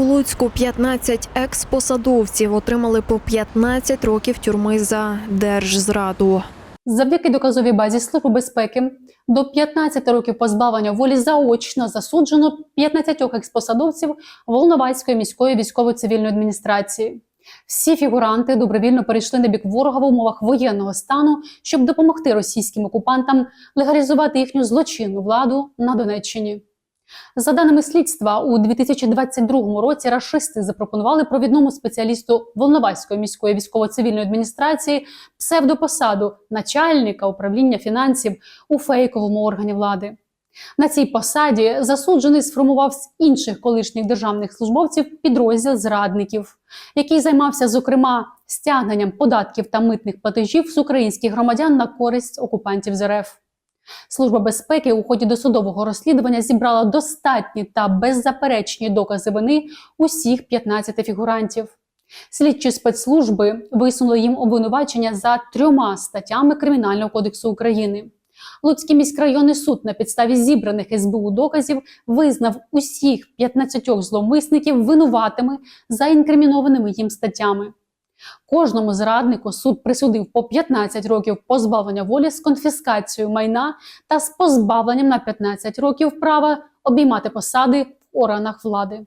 Луцьку 15 експосадовців отримали по 15 років тюрми за держзраду. Завдяки доказовій базі Служби безпеки до 15 років позбавлення волі заочно засуджено 15 експосадовців Волноваської міської військово-цивільної адміністрації. Всі фігуранти добровільно перейшли на бік ворога в умовах воєнного стану, щоб допомогти російським окупантам легалізувати їхню злочинну владу на Донеччині. За даними слідства, у 2022 році рашисти запропонували провідному спеціалісту Волноваської міської військово-цивільної адміністрації псевдопосаду начальника управління фінансів у фейковому органі влади. На цій посаді засуджений сформував з інших колишніх державних службовців підрозділ зрадників, який займався зокрема стягненням податків та митних платежів з українських громадян на користь окупантів з РФ. Служба безпеки у ході досудового розслідування зібрала достатні та беззаперечні докази вини усіх 15 фігурантів. Слідчі спецслужби висунули їм обвинувачення за трьома статтями Кримінального кодексу України. Луцький міськрайонний суд на підставі зібраних СБУ доказів визнав усіх 15 зловмисників винуватими за інкримінованими їм статтями. Кожному зраднику суд присудив по 15 років позбавлення волі з конфіскацією майна та з позбавленням на 15 років права обіймати посади в органах влади.